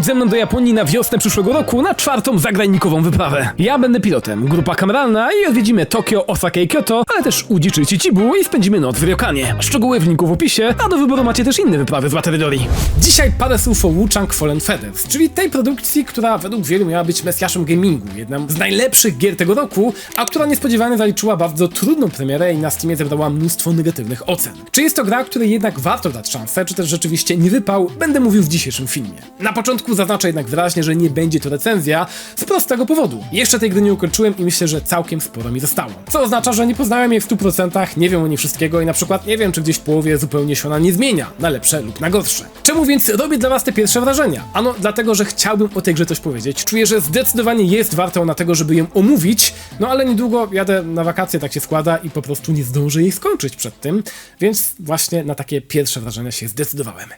Wyjedź ze mną do Japonii na wiosnę przyszłego roku na czwartą zagranikową wyprawę. Ja będę pilotem, grupa kameralna i odwiedzimy Tokio, Osaka i Kyoto, ale też Uji czy Chichibu i spędzimy noc w Ryokanie. Szczegóły w linku w opisie, a do wyboru macie też inne wyprawy z Baterydorii. Dzisiaj parę słów o Wuchang Fallen Feathers, czyli tej produkcji, która według wielu miała być mesjaszem gamingu, jedną z najlepszych gier tego roku, a która niespodziewanie zaliczyła bardzo trudną premierę i na Steamie zebrała mnóstwo negatywnych ocen. Czy jest to gra, której jednak warto dać szansę, czy też rzeczywiście nie wypał, będę mówił w dzisiejszym filmie. Na początku zaznaczę jednak wyraźnie, że nie będzie to recenzja z prostego powodu. Jeszcze tej gry nie ukończyłem i myślę, że całkiem sporo mi zostało. Co oznacza, że nie poznałem jej w 100%, nie wiem o niej wszystkiego i na przykład nie wiem, czy gdzieś w połowie zupełnie się ona nie zmienia, na lepsze lub na gorsze. Czemu więc robię dla was te pierwsze wrażenia? Ano dlatego, że chciałbym o tej grze coś powiedzieć. Czuję, że zdecydowanie jest warta na tego, żeby ją omówić, no ale niedługo jadę na wakacje, tak się składa i po prostu nie zdążę jej skończyć przed tym, więc właśnie na takie pierwsze wrażenia się zdecydowałem.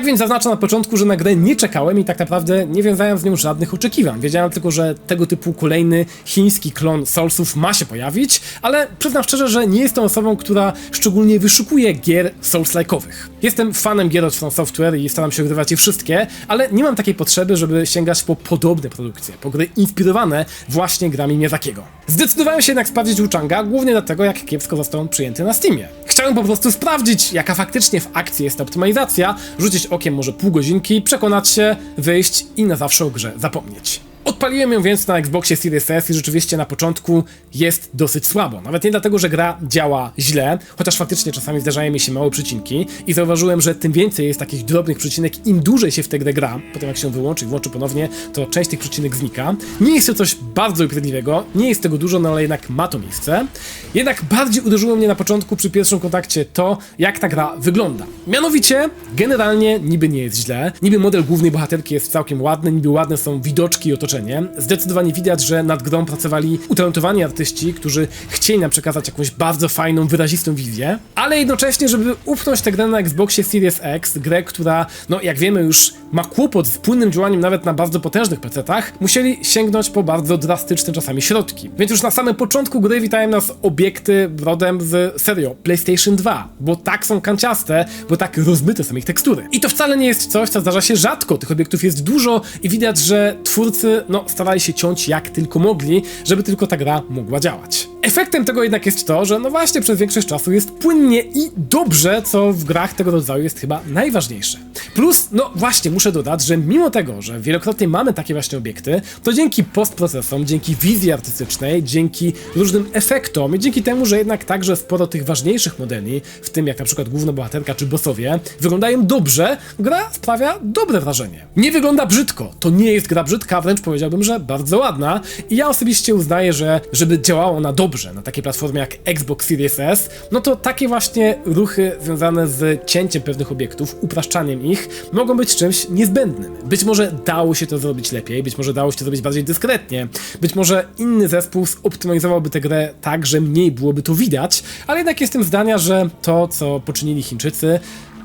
Tak więc zaznaczę na początku, że na grę nie czekałem i tak naprawdę nie wiązałem z nią żadnych oczekiwań. Wiedziałem tylko, że tego typu kolejny chiński klon Soulsów ma się pojawić, ale przyznam szczerze, że nie jestem osobą, która szczególnie wyszukuje gier Souls-like'owych. Jestem fanem gier od From Software i staram się ogrywać je wszystkie, ale nie mam takiej potrzeby, żeby sięgać po podobne produkcje, po gry inspirowane właśnie grami Miyazakiego. Zdecydowałem się jednak sprawdzić Wuchanga, głównie dlatego, jak kiepsko został on przyjęty na Steamie. Chciałem po prostu sprawdzić, jaka faktycznie w akcji jest optymalizacja, rzucić okiem może pół godzinki, przekonać się, wyjść i na zawsze o grze zapomnieć. Odpaliłem ją więc na Xboxie Series S i rzeczywiście na początku jest dosyć słabo. Nawet nie dlatego, że gra działa źle, chociaż faktycznie czasami zdarzają mi się małe przycinki i zauważyłem, że tym więcej jest takich drobnych przycinek, im dłużej się w tę grę gra, potem jak się wyłączy i włączy ponownie, to część tych przycinek znika. Nie jest to coś bardzo upierdliwego, nie jest tego dużo, no ale jednak ma to miejsce. Jednak bardziej uderzyło mnie na początku przy pierwszym kontakcie to, jak ta gra wygląda. Mianowicie, generalnie niby nie jest źle, niby model głównej bohaterki jest całkiem ładny, niby ładne są widoczki i otoczenie. Zdecydowanie widać, że nad grą pracowali utalentowani artyści, którzy chcieli nam przekazać jakąś bardzo fajną, wyrazistą wizję, ale jednocześnie, żeby upchnąć tę grę na Xboxie Series X, grę, która, no jak wiemy już, ma kłopot z płynnym działaniem nawet na bardzo potężnych PC-tach, musieli sięgnąć po bardzo drastyczne czasami środki. Więc już na samym początku gry witają nas obiekty rodem z serio PlayStation 2, bo tak są kanciaste, bo tak rozmyte są ich tekstury. I to wcale nie jest coś, co zdarza się rzadko, tych obiektów jest dużo i widać, że twórcy, no, starali się ciąć jak tylko mogli, żeby tylko ta gra mogła działać. Efektem tego jednak jest to, że no właśnie przez większość czasu jest płynnie i dobrze, co w grach tego rodzaju jest chyba najważniejsze. Plus, no właśnie, muszę dodać, że mimo tego, że wielokrotnie mamy takie właśnie obiekty, to dzięki postprocesom, dzięki wizji artystycznej, dzięki różnym efektom i dzięki temu, że jednak także sporo tych ważniejszych modeli, w tym jak na przykład główna bohaterka czy bossowie, wyglądają dobrze, gra sprawia dobre wrażenie. Nie wygląda brzydko, to nie jest gra brzydka, wręcz powiedziałbym, że bardzo ładna i ja osobiście uznaję, że żeby działała ona dobrze na takiej platformie jak Xbox Series S, no to takie właśnie ruchy związane z cięciem pewnych obiektów, upraszczaniem ich, mogą być czymś niezbędnym. Być może dało się to zrobić lepiej, być może dało się to zrobić bardziej dyskretnie, być może inny zespół zoptymalizowałby tę grę tak, że mniej byłoby to widać, ale jednak jestem zdania, że to, co poczynili Chińczycy,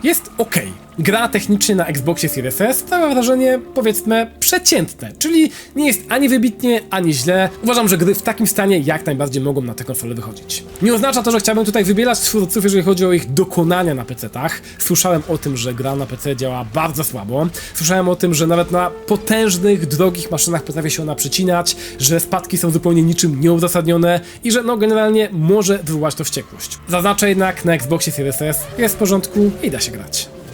jest ok. Gra technicznie na Xboxie Series S sprawia wrażenie, powiedzmy, przeciętne, czyli nie jest ani wybitnie, ani źle. Uważam, że gry w takim stanie jak najbardziej mogą na te konsole wychodzić. Nie oznacza to, że chciałbym tutaj wybierać twórców, jeżeli chodzi o ich dokonania na PC-tach. Słyszałem o tym, że gra na PC działa bardzo słabo. Słyszałem o tym, że nawet na potężnych, drogich maszynach potrafi się ona przycinać, że spadki są zupełnie niczym nieuzasadnione i że no generalnie może wywołać to wściekłość. Zaznaczę jednak na Xboxie Series S jest w porządku i da się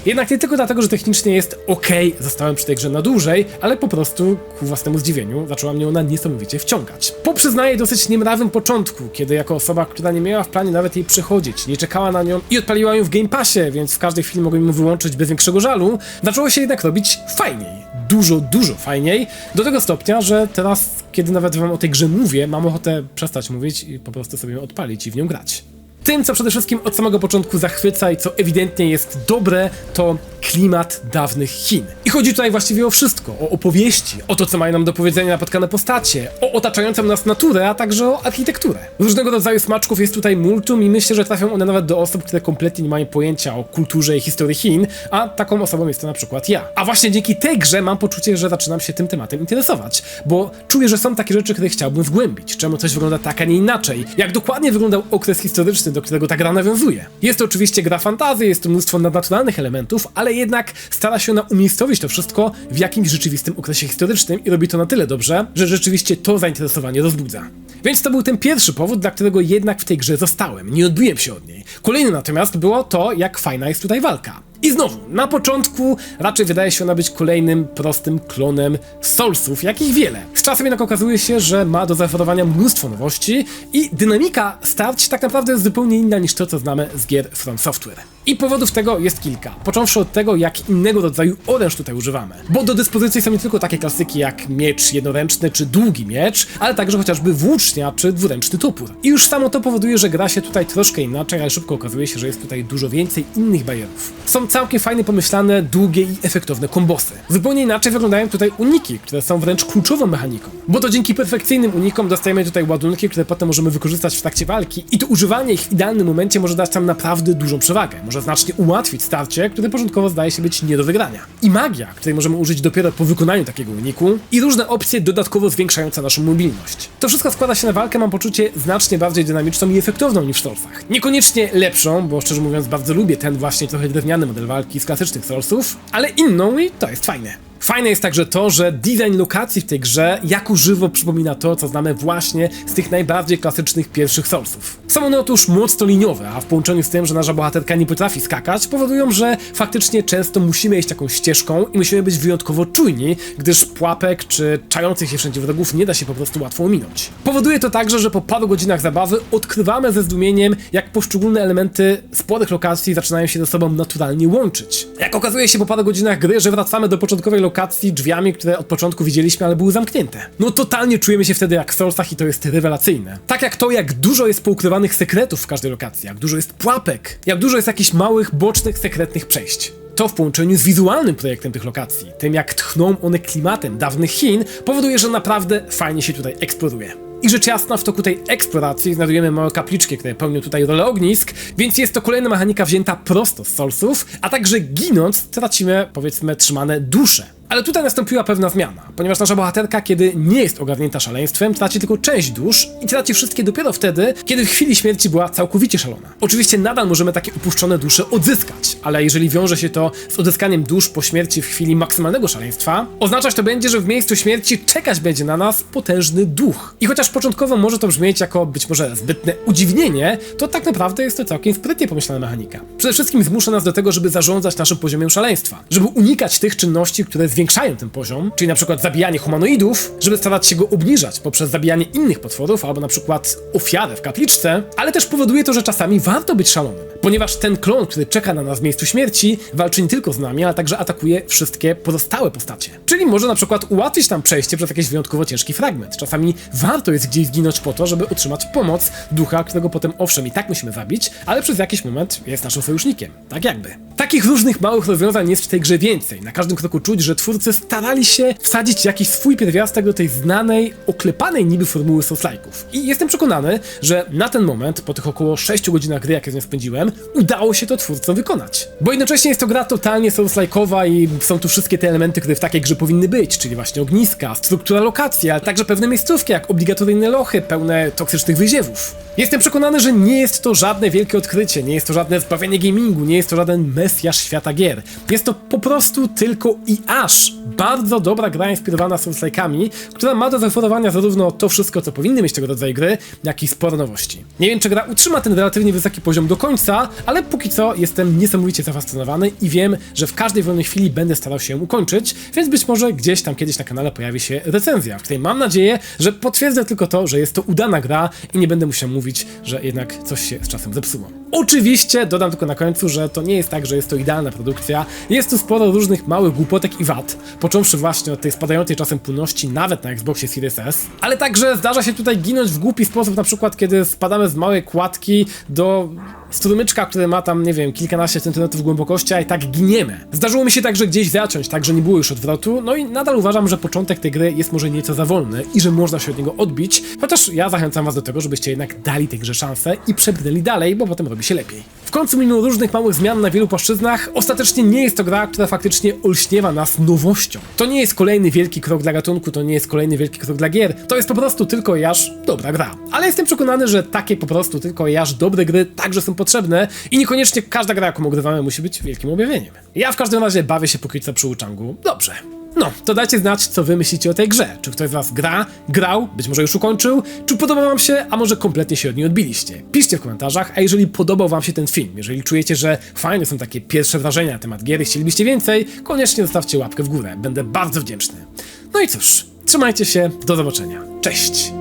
Jednak nie tylko dlatego, że technicznie jest ok, zostałem przy tej grze na dłużej, ale po prostu ku własnemu zdziwieniu zaczęła mnie ona niesamowicie wciągać. Po przyznaję dosyć niemrawym początku, kiedy jako osoba, która nie miała w planie nawet jej przechodzić, nie czekała na nią i odpaliła ją w Game Passie, więc w każdej chwili mogłem ją wyłączyć bez większego żalu, zaczęło się jednak robić fajniej. Dużo, dużo fajniej. Do tego stopnia, że teraz, kiedy nawet wam o tej grze mówię, mam ochotę przestać mówić i po prostu sobie ją odpalić i w nią grać. Tym, co przede wszystkim od samego początku zachwyca i co ewidentnie jest dobre, to klimat dawnych Chin. I chodzi tutaj właściwie o wszystko: o opowieści, o to, co mają nam do powiedzenia napotkane postacie, o otaczającą nas naturę, a także o architekturę. Różnego rodzaju smaczków jest tutaj multum i myślę, że trafią one nawet do osób, które kompletnie nie mają pojęcia o kulturze i historii Chin, a taką osobą jest to na przykład ja. A właśnie dzięki tej grze mam poczucie, że zaczynam się tym tematem interesować, bo czuję, że są takie rzeczy, które chciałbym wgłębić. Czemu coś wygląda tak, a nie inaczej? Jak dokładnie wyglądał okres historyczny do którego ta gra nawiązuje. Jest to oczywiście gra fantazy, jest to mnóstwo nadnaturalnych elementów, ale jednak stara się ona umiejscowić to wszystko w jakimś rzeczywistym okresie historycznym i robi to na tyle dobrze, że rzeczywiście to zainteresowanie rozbudza. Więc to był ten pierwszy powód, dla którego jednak w tej grze zostałem, nie odbiłem się od niej. Kolejny natomiast było to, jak fajna jest tutaj walka. I znowu, na początku raczej wydaje się ona być kolejnym prostym klonem Soulsów, jakich wiele. Z czasem jednak okazuje się, że ma do zaoferowania mnóstwo nowości i dynamika starć tak naprawdę jest zupełnie inna niż to, co znamy z gier From Software. I powodów tego jest kilka, począwszy od tego, jak innego rodzaju oręż tutaj używamy. Bo do dyspozycji są nie tylko takie klasyki jak miecz jednoręczny czy długi miecz, ale także chociażby włócznia czy dwuręczny topór. I już samo to powoduje, że gra się tutaj troszkę inaczej, ale szybko okazuje się, że jest tutaj dużo więcej innych barierów. Są całkiem fajnie pomyślane, długie i efektowne kombosy. Zupełnie inaczej wyglądają tutaj uniki, które są wręcz kluczową mechaniką. Bo to dzięki perfekcyjnym unikom dostajemy tutaj ładunki, które potem możemy wykorzystać w trakcie walki i to używanie ich w idealnym momencie może dać nam naprawdę dużą przewagę. Może znacznie ułatwić starcie, które początkowo zdaje się być nie do wygrania. I magia, której możemy użyć dopiero po wykonaniu takiego uniku i różne opcje dodatkowo zwiększające naszą mobilność. To wszystko składa się na walkę, mam poczucie, znacznie bardziej dynamiczną i efektowną niż w Soulsach. Niekoniecznie lepszą, bo szczerze mówiąc bardzo lubię ten właśnie trochę drewniany model walki z klasycznych Soulsów, ale inną i to jest fajne. Fajne jest także to, że design lokacji w tej grze jako żywo przypomina to, co znamy właśnie z tych najbardziej klasycznych pierwszych Soulsów. Są one otóż mocno liniowe, a w połączeniu z tym, że nasza bohaterka nie potrafi skakać, powodują, że faktycznie często musimy iść taką ścieżką i musimy być wyjątkowo czujni, gdyż pułapek czy czających się wszędzie wrogów nie da się po prostu łatwo ominąć. Powoduje to także, że po paru godzinach zabawy odkrywamy ze zdumieniem, jak poszczególne elementy sporych lokacji zaczynają się ze sobą naturalnie łączyć. Jak okazuje się po paru godzinach gry, że wracamy do początkowej lokacji lokacji drzwiami, które od początku widzieliśmy, ale były zamknięte. No totalnie czujemy się wtedy jak w Soulsach i to jest rewelacyjne. Tak jak to, jak dużo jest poukrywanych sekretów w każdej lokacji, jak dużo jest pułapek, jak dużo jest jakichś małych, bocznych, sekretnych przejść. To w połączeniu z wizualnym projektem tych lokacji, tym jak tchną one klimatem dawnych Chin, powoduje, że naprawdę fajnie się tutaj eksploruje. I rzecz jasna, w toku tej eksploracji znajdujemy małe kapliczki, które pełnią tutaj rolę ognisk, więc jest to kolejna mechanika wzięta prosto z Soulsów, a także ginąc tracimy, powiedzmy, trzymane dusze. Ale tutaj nastąpiła pewna zmiana, ponieważ nasza bohaterka, kiedy nie jest ogarnięta szaleństwem, traci tylko część dusz i traci wszystkie dopiero wtedy, kiedy w chwili śmierci była całkowicie szalona. Oczywiście nadal możemy takie upuszczone dusze odzyskać, ale jeżeli wiąże się to z odzyskaniem dusz po śmierci w chwili maksymalnego szaleństwa, oznaczać to będzie, że w miejscu śmierci czekać będzie na nas potężny duch. I chociaż początkowo może to brzmieć jako być może zbytne udziwnienie, to tak naprawdę jest to całkiem sprytnie pomyślana mechanika. Przede wszystkim zmusza nas do tego, żeby zarządzać naszym poziomem szaleństwa, żeby unikać tych czynności, które zwiększają zwiększają ten poziom, czyli na przykład zabijanie humanoidów, żeby starać się go obniżać poprzez zabijanie innych potworów, albo na przykład ofiarę w kapliczce, ale też powoduje to, że czasami warto być szalonym, ponieważ ten klon, który czeka na nas w miejscu śmierci, walczy nie tylko z nami, ale także atakuje wszystkie pozostałe postacie. Czyli może na przykład ułatwić nam przejście przez jakiś wyjątkowo ciężki fragment. Czasami warto jest gdzieś zginąć po to, żeby otrzymać pomoc ducha, którego potem owszem i tak musimy zabić, ale przez jakiś moment jest naszym sojusznikiem. Tak jakby. Takich różnych małych rozwiązań jest w tej grze więcej. Na każdym kroku czuć, że twórcy starali się wsadzić jakiś swój pierwiastek do tej znanej, oklepanej niby formuły Souls-like'ów. I jestem przekonany, że na ten moment, po tych około 6 godzinach gry, jakie z nią spędziłem, udało się to twórcom wykonać. Bo jednocześnie jest to gra totalnie Souls-like'owa i są tu wszystkie te elementy, które w takiej grze powinny być, czyli właśnie ogniska, struktura lokacji, ale także pewne miejscówki, jak obligatoryjne lochy pełne toksycznych wyziewów. Jestem przekonany, że nie jest to żadne wielkie odkrycie, nie jest to żadne zbawienie gamingu, nie jest to żaden mesjasz świata gier. Jest to po prostu tylko i aż bardzo dobra gra inspirowana Souls-like'ami, która ma do zaoferowania zarówno to wszystko, co powinny mieć tego rodzaju gry, jak i sporo nowości. Nie wiem, czy gra utrzyma ten relatywnie wysoki poziom do końca, ale póki co jestem niesamowicie zafascynowany i wiem, że w każdej wolnej chwili będę starał się ukończyć, więc być może gdzieś tam kiedyś na kanale pojawi się recenzja, w której mam nadzieję, że potwierdzę tylko to, że jest to udana gra i nie będę musiał mówić, że jednak coś się z czasem zepsuło. Oczywiście dodam tylko na końcu, że to nie jest tak, że jest to idealna produkcja. Jest tu sporo różnych małych głupotek i wad, począwszy właśnie od tej spadającej czasem płynności nawet na Xboxie Series S, ale także zdarza się tutaj ginąć w głupi sposób, na przykład kiedy spadamy z małej kładki do Strumyczka, który ma tam, nie wiem, kilkanaście centymetrów głębokości, a i tak giniemy. Zdarzyło mi się także gdzieś zacząć, tak że nie było już odwrotu, no i nadal uważam, że początek tej gry jest może nieco za wolny i że można się od niego odbić, chociaż ja zachęcam was do tego, żebyście jednak dali tej grze szansę i przebrnęli dalej, bo potem robi się lepiej. W końcu mimo różnych małych zmian na wielu płaszczyznach, ostatecznie nie jest to gra, która faktycznie olśniewa nas nowością. To nie jest kolejny wielki krok dla gatunku, to nie jest kolejny wielki krok dla gier, to jest po prostu tylko i aż dobra gra. Ale jestem przekonany, że takie po prostu tylko i aż dobre gry także są potrzebne i niekoniecznie każda gra, jaką ogrywamy, musi być wielkim objawieniem. Ja w każdym razie bawię się póki co przy Wuchangu dobrze. No, to dajcie znać, co wy myślicie o tej grze. Czy ktoś z was gra, grał, być może już ukończył, czy podoba wam się, a może kompletnie się od niej odbiliście. Piszcie w komentarzach, a jeżeli podobał wam się ten film, jeżeli czujecie, że fajne są takie pierwsze wrażenia na temat gier i chcielibyście więcej, koniecznie zostawcie łapkę w górę, będę bardzo wdzięczny. No i cóż, trzymajcie się, do zobaczenia. Cześć!